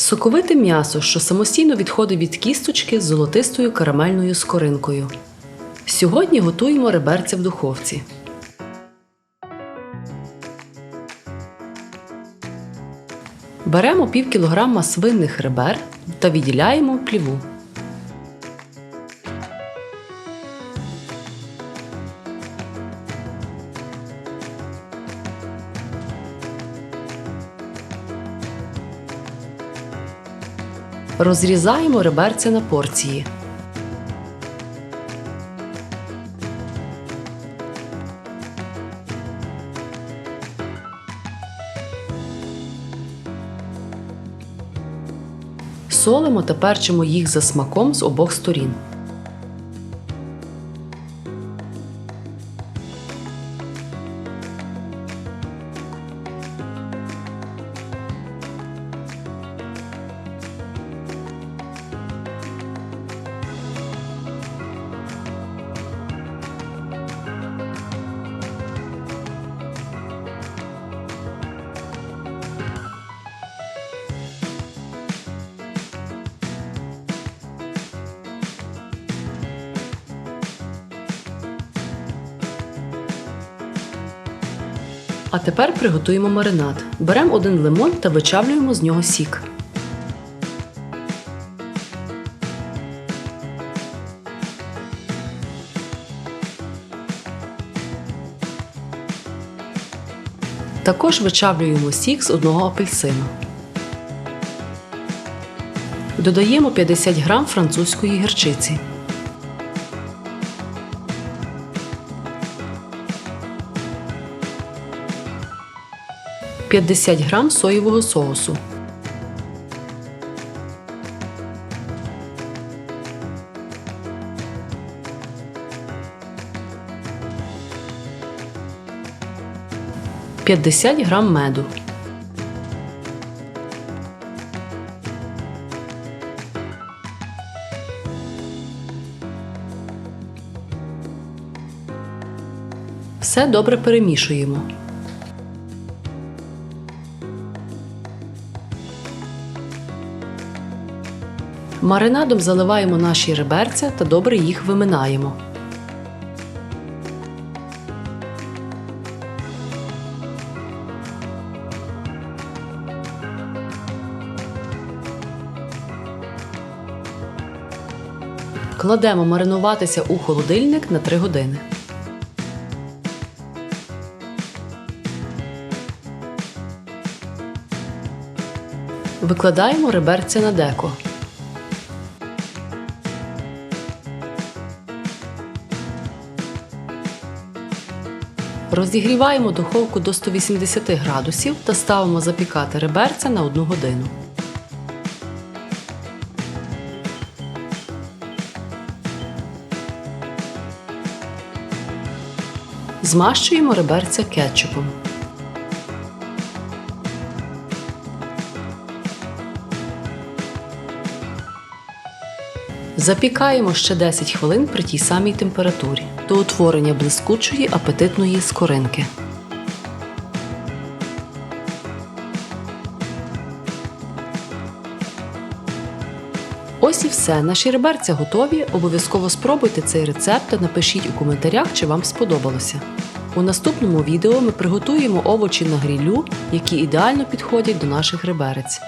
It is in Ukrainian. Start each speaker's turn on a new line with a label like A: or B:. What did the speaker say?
A: Соковите м'ясо, що самостійно відходить від кісточки з золотистою карамельною скоринкою. Сьогодні готуємо реберця в духовці. Беремо пів кілограма свинних ребер та відділяємо пліву. Розрізаємо реберця на порції. Солимо та перчимо їх за смаком з обох сторін. А тепер приготуємо маринад. Беремо один лимон та вичавлюємо з нього сік. Також вичавлюємо сік з одного апельсину. Додаємо 50 грам французької гірчиці. – 50 грам соєвого соусу, – 50 грам меду, Все добре перемішуємо. Маринадом заливаємо наші реберця та добре їх виминаємо. Кладемо маринуватися у холодильник на 3 години. Викладаємо реберця на деко. Розігріваємо духовку до 180 градусів та ставимо запікати реберця на 1 годину. Змащуємо реберця кетчупом. Запікаємо ще 10 хвилин при тій самій температурі до утворення блискучої апетитної скоринки. Ось і все. Наші реберця готові. Обов'язково спробуйте цей рецепт та напишіть у коментарях, чи вам сподобалося. У наступному відео ми приготуємо овочі на грілю, які ідеально підходять до наших реберець.